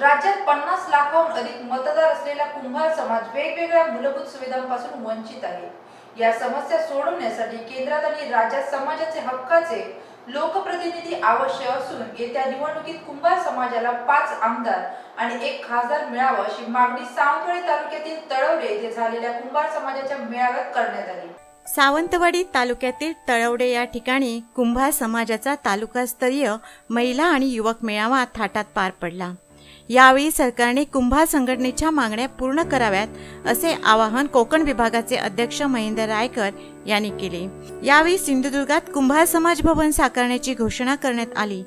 राज्यात पन्नास लाखाहून अधिक मतदार असलेला कुंभार समाज वेगवेगळ्या मूलभूत सुविधांपासून वंचित आहे. या समस्या सोडवण्यासाठी केंद्रात आणि राज्यात समाजाचे हक्काचे लोकप्रतिनिधी आवश्यक असून येत्या निवडणुकीत कुंभार समाजाला पाच आमदार आणि एक खासदार मिळावं अशी मागणी सावंतवाडी तालुक्यातील तळवडे येथे झालेल्या कुंभार समाजाच्या मेळाव्यात करण्यात आली. सावंतवाडी तालुक्यातील तळवडे या ठिकाणी कुंभार समाजाचा तालुकास्तरीय महिला आणि युवक मेळावा थाटात पार पडला. यावेळी सरकारने कुंभार संघटनेच्या मागण्या पूर्ण कराव्यात असे आवाहन कोकण विभागाचे अध्यक्ष महेंद्र रायकर यांनी केले. यावेळी सिंधुदुर्गात कुंभार समाज भवन साकारण्याची घोषणा करण्यात आली.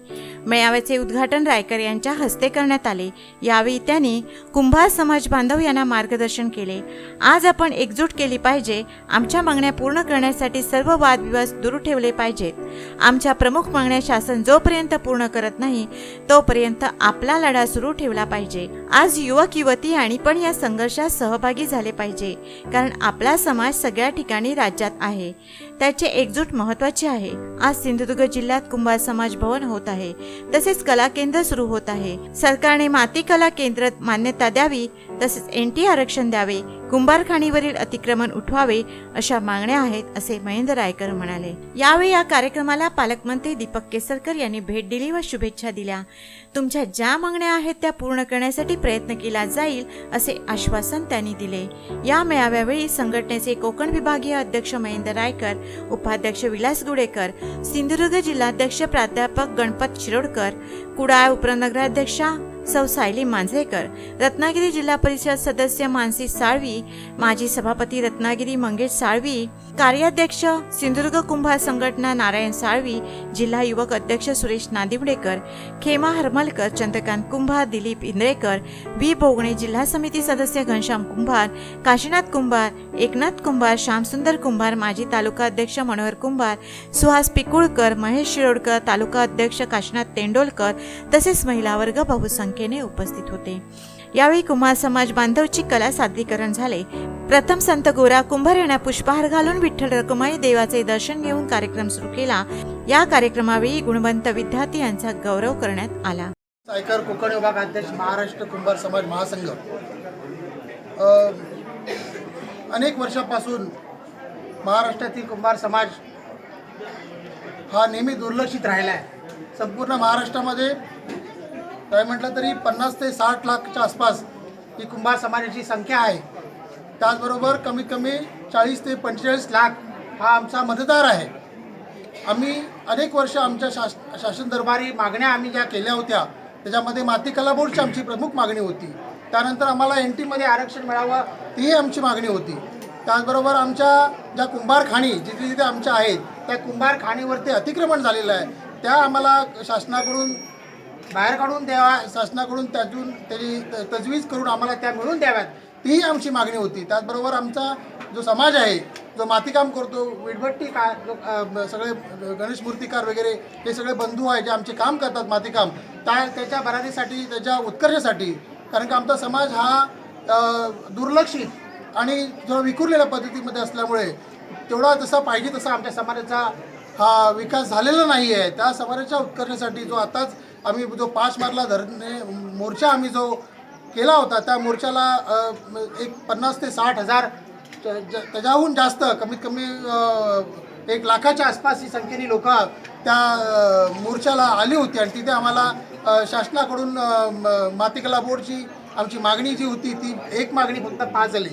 मेळाव्याचे उद्घाटन रायकर यांच्या हस्ते करण्यात आले. यावेळी त्यांनी कुंभार समाज बांधव यांना मार्गदर्शन केले. आज आपण एकजूट केली पाहिजे. आमच्या मागण्या पूर्ण करण्यासाठी सर्व वादविवाद दूर ठेवले पाहिजेत. आमच्या प्रमुख मागण्या शासन जोपर्यंत पूर्ण करत नाही तोपर्यंत आपला लढा सुरू ठेवला पाहिजे. आज युवक युवती आणि पण या संघर्षात सहभागी झाले पाहिजे. कारण आपला समाज सगळ्या ठिकाणी राज्यात आहे. त्याचे एकजूट महत्त्वाचे आहे. आज सिंधुदुर्ग जिल्ह्यात कुंभार समाज भवन होत आहे. तसेच कला केंद्र सुरू होत आहे. सरकारने माती कला केंद्र मान्यता द्यावी तसेच एन टी आरक्षण द्यावे कुंभारखाणीवरील अतिक्रमण उठवावे अशा मागण्या आहेत असे महेंद्र रायकर म्हणाले. यावेळी या कार्यक्रमाला पालकमंत्री दीपक केसरकर यांनी भेट दिली व शुभेच्छा दिल्या. तुमच्या ज्या मागण्या आहेत त्या पूर्ण करण्यासाठी प्रयत्न केला जाईल असे आश्वासन त्यांनी दिले. या मेळाव्यावेळी संघटनेचे कोकण विभागीय अध्यक्ष महेंद्र रायकर उपाध्यक्ष विलास गुडेकर सिंधुदुर्ग जिल्हाध्यक्ष प्राध्यापक गणपत शिरोडकर कुडाळ उपनगराध्यक्षा सौ सायली मांजरेकर रत्नागिरी जिल्हा परिषद सदस्य मानसी साळवी माजी सभापती रत्नागिरी मंगेश साळवी कार्याध्यक्ष सिंधुदुर्ग कुंभार संघटना नारायण साळवी जिल्हा युवक अध्यक्ष सुरेश नादिवडेकर खेमा हरमलकर चंद्रकांत कुंभार दिलीप इंद्रेकर बी भोगणे जिल्हा समिती सदस्य घनश्याम कुंभार काशीनाथ कुंभार एकनाथ कुंभार श्यामसुंदर कुंभार माजी तालुका अध्यक्ष मनोहर कुंभार सुहास पिकुळकर महेश शिरोडकर तालुका अध्यक्ष काशीनाथ तेंडोलकर तसेच महिला वर्ग बहुसंख्येने उपस्थित होते. यावेळी कुमार समाज बांधवची कला सादरीकरण झाले. प्रथम संत गोरा कुंभार यांना पुष्पहार घालून विठ्ठल रखुमाई देवाचे दर्शन घेऊन कार्यक्रम सुरू केला. या कार्यक्रमावेळी गुणवंत विद्यार्थी यांचा गौरव करण्यात आला. सायकर कोकण विभाग अध्यक्ष महाराष्ट्र कुंभार समाज महासंघ. अनेक वर्षापासून महाराष्ट्रातील कुंभार समाज हा नेहमी दुर्लक्षित राहिला आहे संपूर्ण महाराष्ट्रामध्ये. काय म्हटलं तरी पन्नास ते साठ लाखच्या आसपास ही कुंभार समाजाची संख्या आहे. त्याचबरोबर कमीत कमी चाळीस ते पंचेचाळीस लाख हा आमचा मतदार आहे. आम्ही अनेक वर्ष आमच्या शास शासन दरबारी मागण्या आम्ही ज्या केल्या होत्या त्याच्यामध्ये माती कला बोर्डची आमची प्रमुख मागणी होती. त्यानंतर आम्हाला एन टीमध्ये आरक्षण मिळावं तीही आमची मागणी होती. त्याचबरोबर आमच्या ज्या कुंभार खाणी जिथे जिथे आमच्या आहेत त्या कुंभार खाणीवरती अतिक्रमण झालेलं आहे. त्या आम्हाला शासनाकडून बाहेर काढून द्यावा शासनाकडून त्यातून त्याची त- तजवीज करून आम्हाला त्या मिळून द्याव्यात. तीही आमची मागणी होती. त्याचबरोबर आमचा जो समाज आहे जो मातीकाम करतो विटभट्टी का जो सगळे गणेश मूर्तिकार वगैरे हे सगळे बंधू आहे जे आमचे काम करतात मातीकाम त्या त्याच्या भरारीसाठी त्याच्या उत्कर्षासाठी कारण की आमचा समाज हा दुर्लक्षित आणि थोडा विखुरलेल्या पद्धतीमध्ये असल्यामुळे तेवढा जसा पाहिजे तसा आमच्या समाजाचा हा विकास झालेला नाही आहे त्या समाजाच्या उत्कर्षासाठी जो आताच आम्ही जो पाच मारला धरणे मोर्चा आम्ही जो केला होता त्या मोर्चाला एक पन्नास ते साठ हजार त्याच्याहून जास्त कमीत कमी एक लाखाच्या आसपास ही संख्येने लोक त्या मोर्चाला आली होती आणि तिथे आम्हाला शासनाकडून म- मातीकला बोर्डची आमची मागणी जी होती ती एक मागणी फक्त पाच झाली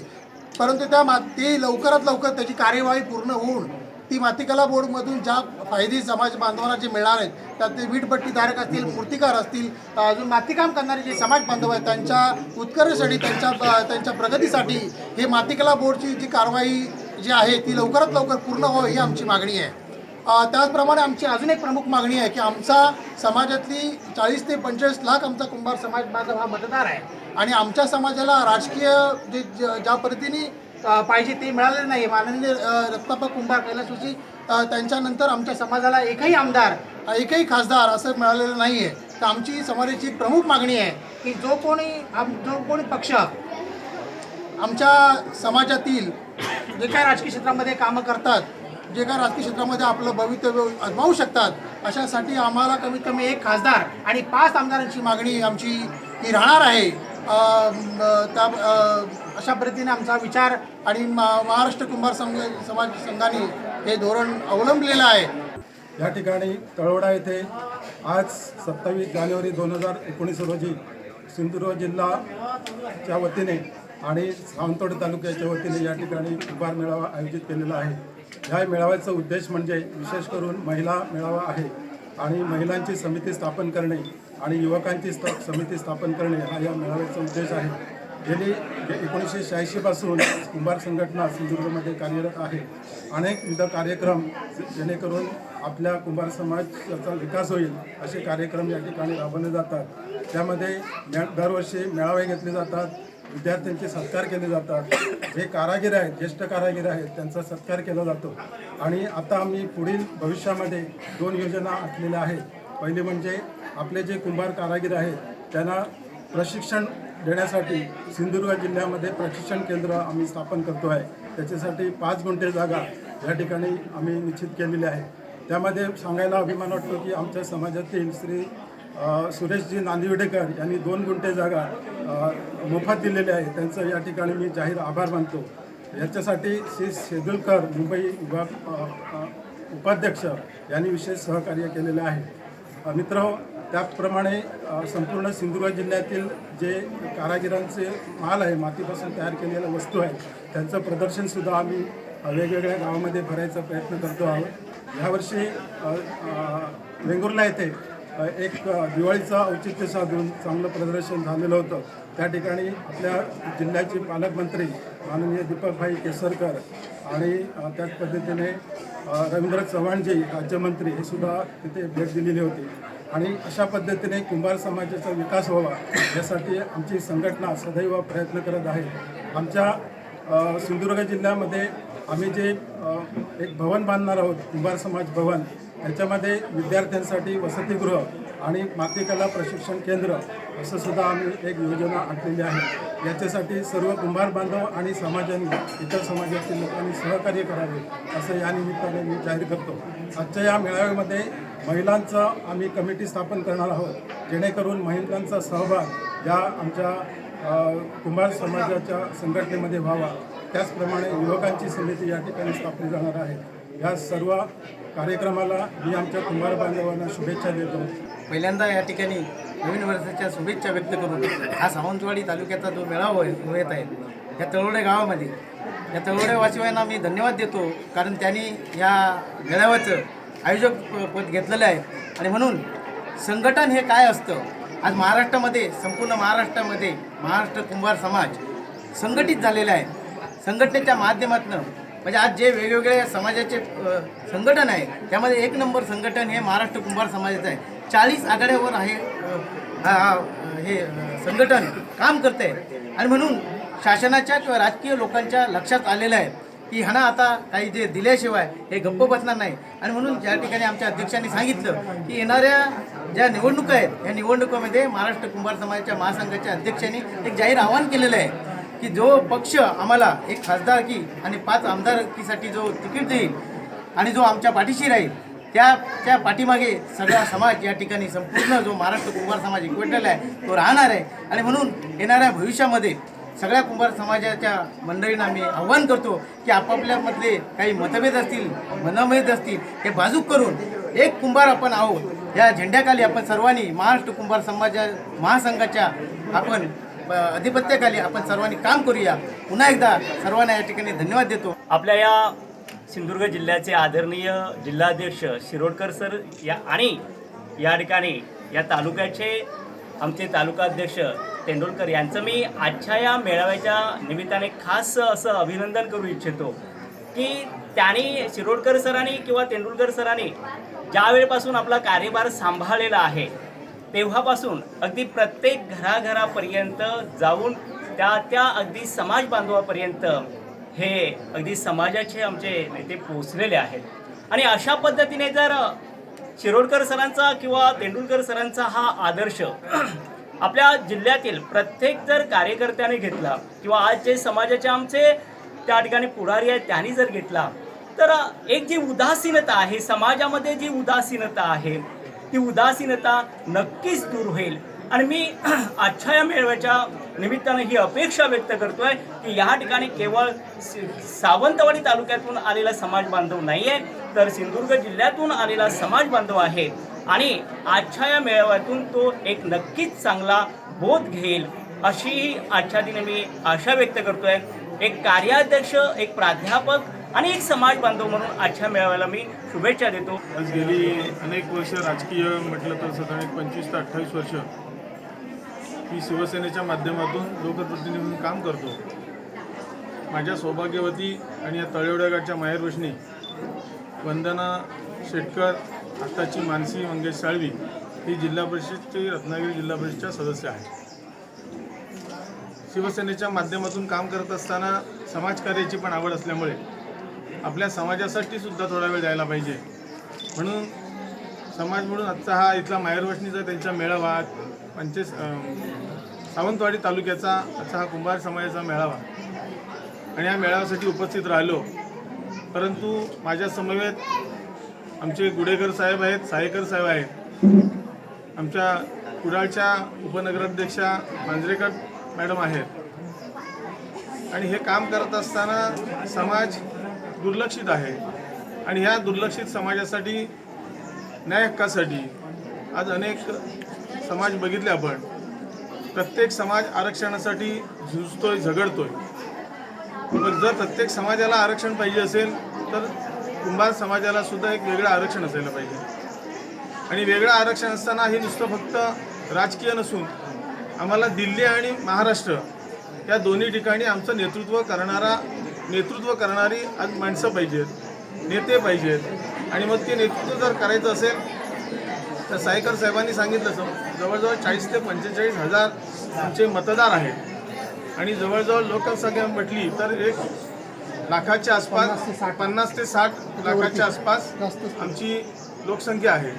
परंतु त्या मा ती लवकरात लवकर त्याची कार्यवाही पूर्ण होऊन ती मातीकला बोर्डमधून ज्या फायदे समाज बांधवांना जे मिळणार आहेत त्यात ते वीटभट्टीधारक असतील मूर्तिकार असतील अजून मातीकाम करणारे जे समाज बांधव आहेत त्यांच्या उत्कर्षासाठी त्यांच्या त्यांच्या प्रगतीसाठी हे मातीकला बोर्डची जी कारवाई जी आहे ती लवकरात लवकर पूर्ण व्हावी ही आमची मागणी आहे. त्याचप्रमाणे आमची अजून एक प्रमुख मागणी आहे की आमचा समाजातली चाळीस ते पंचेचाळीस लाख आमचा कुंभार समाज बांधव हा मतदार आहे. आणि आमच्या समाजाला राजकीय जे ज- ज्या पद्धतीने पाहिजे ते मिळालेलं नाही माननीय रत्नाप्पा कुंभार कैलासोशी अ, त्यांच्यानंतर आमच्या समाजाला एकही आमदार एकही खासदार असं मिळालेलं नाही आहे तर आमची समाजाची प्रमुख मागणी आहे की जो कोणी आम जो कोणी पक्ष आमच्या समाजातील जे काय राजकीय क्षेत्रामध्ये कामं करतात जे काय राजकीय क्षेत्रामध्ये आपलं भवितव्य अजमावू शकतात अशासाठी आम्हाला कमीत कमी एक खासदार आणि पाच आमदारांची मागणी आमची ती राहणार आहे. त्या अशा पद्धतीने आमचा विचार आणि मा- महाराष्ट्र कुंभार संघ समाज संघाने हे धोरण अवलंबलेलं आहे. या ठिकाणी तळोडा येथे आज सत्तावीस जानेवारी दोन हजार एकोणीस रोजी सिंधुदुर्ग जिल्हाच्या वतीने आणि सावंतवाडी तालुक्याच्या वतीने या ठिकाणी कुंभार मेळावा आयोजित केलेला आहे. ह्या मेळाव्याचा उद्देश म्हणजे विशेष करून महिला मेळावा आहे आणि महिलांची समिती स्थापन करणे आणि युवकांची स्त समिती स्थापन करणे हा या मेळाव्याचा उद्देश आहे. गेली एकोणीसशे शहाऐंशीपासून कुंभार संघटना सिंधुदुर्गमध्ये कार्यरत आहे. अनेक विविध कार्यक्रम जेणेकरून आपल्या कुंभार समाजाचा विकास होईल असे कार्यक्रम या ठिकाणी राबवले जातात. त्यामध्ये मे दरवर्षी मेळावे घेतले जातात विद्यार्थ्यांचे सत्कार केले जातात. जे कारागीर आहेत ज्येष्ठ कारागीर आहेत त्यांचा सत्कार केला जातो. आणि आता आम्ही पुढील भविष्यामध्ये दोन योजना आखलेल्या आहेत. पहिली म्हणजे आपले जे कुंभार कारागीर आहेत त्यांना प्रशिक्षण देण्यासाठी सिंधुदुर्ग जिल्ह्यामध्ये प्रशिक्षण केंद्र आम्ही स्थापन करतो आहे. त्याच्यासाठी पाच गुंठे जागा या ठिकाणी आम्ही निश्चित केलेली आहे. त्यामध्ये सांगायला अभिमान वाटतो की आमच्या समाजातील श्री सुरेशजी नांदिवडेकर यांनी दोन गुंठे जागा मोफत दिलेली आहे. त्यांचं या ठिकाणी मी जाहीर आभार मानतो. याच्यासाठी श्री शेदुलकर मुंबई विभाग उपाध्यक्ष यांनी विशेष सहकार्य केलेले आहे. मित्र त्याचप्रमाणे संपूर्ण सिंधुदुर्ग जिल्ह्यातील जे कारागिरांचे माल आहे मातीपासून तयार केलेल्या वस्तू आहेत त्यांचं प्रदर्शनसुद्धा आम्ही वेगवेगळ्या गावामध्ये भरायचा प्रयत्न करतो आहोत. यावर्षी वेंगुर्ला येथे एक दिवाळीचं औचित्य साधून चांगलं प्रदर्शन झालेलं होतं. त्या ठिकाणी आपल्या जिल्ह्याचे पालकमंत्री माननीय दीपकभाई केसरकर आणि त्याच पद्धतीने रवींद्र चव्हाणजी राज्यमंत्री हे सुद्धा तिथे भेट दिलेली होती. आणि अशा पद्धतीने कुंभार समाजाचा विकास व्हावा यासाठी आमची संघटना सदैव प्रयत्न करत आहे. आमच्या सिंधुदुर्ग जिल्ह्यामध्ये आम्ही जे एक भवन बांधणार आहोत कुंभार समाज भवन याच्यामध्ये विद्यार्थ्यांसाठी वसतिगृह आणि मातीकला प्रशिक्षण केंद्र असं सुद्धा आम्ही एक योजना आखलेली आहे. याच्यासाठी सर्व कुंभार बांधव आणि समाजाने इतर समाजातील लोकांनी सहकार्य करावे असं या निमित्ताने मी जाहीर करतो. आजच्या या मेळाव्यामध्ये महिलांचं आम्ही कमिटी स्थापन करणार आहोत जेणेकरून महिलांचा सहभाग या आमच्या कुंभार समाजाच्या संघटनेमध्ये व्हावा. त्याचप्रमाणे युवकांची समिती या ठिकाणी स्थापली जाणार आहे. या सर्व कार्यक्रमाला मी आमच्या कुंभार बांधवांना शुभेच्छा देतो. पहिल्यांदा या ठिकाणी नवीन वर्षाच्या शुभेच्छा व्यक्त करून हा सावंतवाडी तालुक्याचा जो मेळावा येत आहे. या तळवडे गावामध्ये. या तळवडे वासिवांना मी धन्यवाद देतो कारण त्यांनी या मेळाव्याचं आयोजक प- पद घेतलेलं आहे. आणि म्हणून संघटन हे काय असतं? आज महाराष्ट्रामध्ये संपूर्ण महाराष्ट्रामध्ये महाराष्ट्र कुंभार समाज संघटित झालेला आहे. संघटनेच्या माध्यमातून म्हणजे आज जे वेगवेगळे समाजाचे संघटन आहे त्यामध्ये एक नंबर संघटन हे महाराष्ट्र कुंभार समाजाचं आहे. चाळीस आघाड्यावर आहे हे संघटन काम करते आणि म्हणून शासनाच्या किंवा राजकीय लोकांच्या लक्षात आलेलं आहे की ह्यांना आता काही जे दिल्याशिवाय हे गप्प बसणार नाही. आणि म्हणून ज्या ठिकाणी आमच्या अध्यक्षांनी सांगितलं की येणाऱ्या ज्या निवडणुका आहेत या निवडणुकामध्ये महाराष्ट्र कुंभार समाजाच्या महासंघाच्या अध्यक्षांनी एक जाहीर आवाहन केलेलं आहे की जो पक्ष आम्हाला एक खासदारकी आणि पाच आमदारकीसाठी जो तिकीट देईल आणि जो आमच्या पाठीशी राहील त्या त्या पाठीमागे सगळा समाज या ठिकाणी संपूर्ण जो महाराष्ट्र कुंभार समाज एकवटलेला आहे तो राहणार आहे. आणि म्हणून येणाऱ्या भविष्यामध्ये सगळ्या कुंभार समाजाच्या मंडळींना मी आव्हान करतो की आपापल्यामधले काही मतभेद असतील मनभेद असतील हे बाजूक करून एक कुंभार आपण आहोत. या झेंड्याखाली आपण सर्वांनी महाराष्ट्र कुंभार समाजा महासंघाच्या आपण अधिपत्याखाली आपण सर्वांनी काम करूया. पुन्हा एकदा सर्वांना या ठिकाणी धन्यवाद देतो. आपल्या या सिंधुदुर्ग जिल्ह्याचे आदरणीय जिल्हाध्यक्ष शिरोडकर सर या आणि या ठिकाणी या तालुक्याचे आमचे तालुकाध्यक्ष तेंडुलकर यांचं मी आजच्या या मेळाव्याच्या निमित्ताने खास असं अभिनंदन करू इच्छितो की त्यांनी शिरोडकर सरांनी किंवा तेंडुलकर सरांनी ज्या वेळेपासून आपला कार्यभार सांभाळलेला आहे तेव्हापासून अगदी प्रत्येक घराघरापर्यंत जाऊन त्या त्या अगदी समाज बांधवापर्यंत हे अगदी समाजाचे आमचे नेते पोचलेले आहेत. आणि अशा पद्धतीने जर शिरोडकर सरांचा किंवा तेंडुलकर सरांचा हा आदर्श आपल्या जिल्ह्यातील प्रत्येक जर कार्यकर्त्याने घेतला किंवा आज जे समाजाचे आमचे त्या ठिकाणी पुढारी आहेत त्यांनी जर घेतला तर एक जी उदासीनता आहे समाजामध्ये जी उदासीनता आहे ती उदासीनता नक्कीच दूर होईल. आणि मी आजच्या या मेळाव्याच्या निमित्तानं ही अपेक्षा व्यक्त करतोय की या ठिकाणी केवळ सावंतवाडी तालुक्यातून आलेला समाज बांधव नाही आहे तर सिंधुदुर्ग जिल्ह्यातून आलेला समाज बांधव आहे. आणि आजच्या या मेळाव्यातून तो एक नक्कीच चांगला बोध घेईल अशी आजच्या दिनी मी आशा व्यक्त करतोय. एक कार्याध्यक्ष एक प्राध्यापक आणि एक समाज बांधव म्हणून आजच्या मेळाव्याला मी शुभेच्छा देतो. आज गेली अनेक वर्ष राजकीय म्हटलं तर साधारण पंचवीस ते अठ्ठावीस वर्ष मी शिवसेनेच्या माध्यमातून लोकप्रतिनिधी म्हणून काम करतो. माझ्या सौभाग्यवती आणि या तळेवड्यागाडच्या माहेरवशनी वंदना शेटकर आत्ताची मानसी मंगेश साळवी ही जिल्हा परिषदची रत्नागिरी जिल्हा परिषदच्या सदस्य आहे शिवसेनेच्या माध्यमातून काम करत असताना समाजकार्याची पण आवड असल्यामुळे आपल्या समाजासाठी सुद्धा थोडा वेळ द्यायला पाहिजे. म्हणून समाज म्हणून आजचा हा इथला माहेरवशनीचा त्यांचा मेळावा पंचे सावंतवाडी तालुक्याचा आजचा हा कुंभार समाजाचा मेळावा. आणि या मेळाव्यासाठी उपस्थित राहिलो. परंतु माझ्या समवेत आमचे गुडेकर साहेब आहेत सायकर साहेब आहेत. आमच्या कुडाळच्या उपनगराध्यक्षा मांजरेकर मॅडम आहेत. आणि हे काम करत असताना समाज दुर्लक्षित आहे. आणि ह्या दुर्लक्षित समाजासाठी न्याय हक्कासाठी आज अनेक समाज बघितले आपण. प्रत्येक समाज आरक्षणासाठी झुजतोय झगडतोय. पण जर प्रत्येक समाजाला आरक्षण पाहिजे असेल तर कुंभार समाजाला सुद्धा एक वेगळं आरक्षण असायला पाहिजे. आणि वेगळं आरक्षण असताना हे नुसतं फक्त राजकीय नसून आम्हाला दिल्ली आणि महाराष्ट्र या दोन्ही ठिकाणी आमचं नेतृत्व करणारा नेतृत्व करणारी आज माणसं पाहिजेत नेते पाहिजेत. आणि मग ते नेतृत्व जर करायचं असेल तर सायकर साहेबांनी सांगितलं असं जवळजवळ चाळीस ते पंचेचाळीस हजार आमचे मतदार आहेत. आणि जवळजवळ लोकसंख्या म्हटली तर एक लाखाच्या आसपास पन्नास ते साठ लाखाच्या आसपास आमची लोकसंख्या आहे.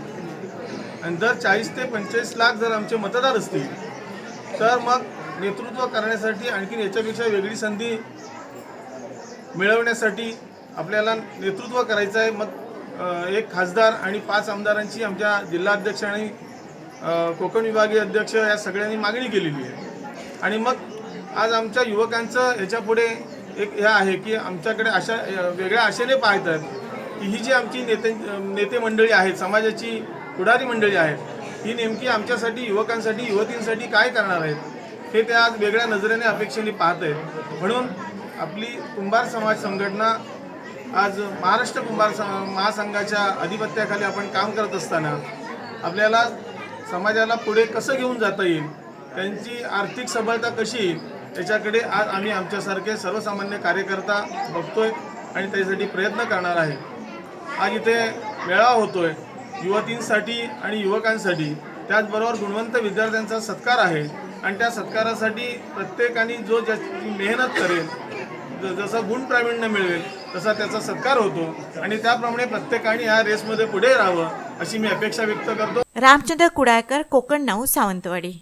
आणि जर चाळीस ते पंचेचाळीस लाख जर आमचे मतदार असतील तर मग नेतृत्व करण्यासाठी आणखीन याच्यापेक्षा वेगळी संधी मिळवण्यासाठी आपल्याला नेतृत्व करायचं आहे. मग एक खासदार आणि पाच आमदारांची आमच्या जिल्हाध्यक्ष आणि कोकण विभागीय अध्यक्ष या सगळ्यांनी मागणी केलेली आहे. आणि मग आज आमच्या युवकांचं ह्याच्यापुढे एक हे आहे की आमच्याकडे अशा वेगळ्या आशेने पाहत आहेत की ही जी आमची नेते नेते मंडळी आहेत समाजाची पुढारी मंडळी आहेत ही नेमकी आमच्यासाठी युवकांसाठी युवतींसाठी काय करणार आहेत हे ते आज वेगळ्या नजरेने अपेक्षेने पाहत आहेत. म्हणून आपली कुंभार समाज संघटना आज महाराष्ट्र कुंभार स- महासंघाच्या अधिपत्याखाली आपण काम करत असताना आपल्याला समाजाला पुढे कसं घेऊन जाता येईल? त्यांची आर्थिक सबळता कशी येईल? त्याच्याकडे आज आम्ही आमच्यासारखे सर्वसामान्य कार्यकर्ता बघतोय आणि त्यासाठी प्रयत्न करणार आहे. आज इथे मेळावा होतोय. युवतींसाठी आणि युवकांसाठी. त्याचबरोबर गुणवंत विद्यार्थ्यांचा सत्कार आहे. आणि त्या सत्कारासाठी प्रत्येकाने जो ज्याची मेहनत करेल जसा गुण प्रावीण्य मिळवेल तसा त्याचा सत्कार होतो. आणि त्याप्रमाणे प्रत्येकाने ह्या रेसमध्ये पुढे राहावं अशी मी अपेक्षा व्यक्त करतो. रामचंद्र कुडाळकर कोकण नऊ सावंतवाडी.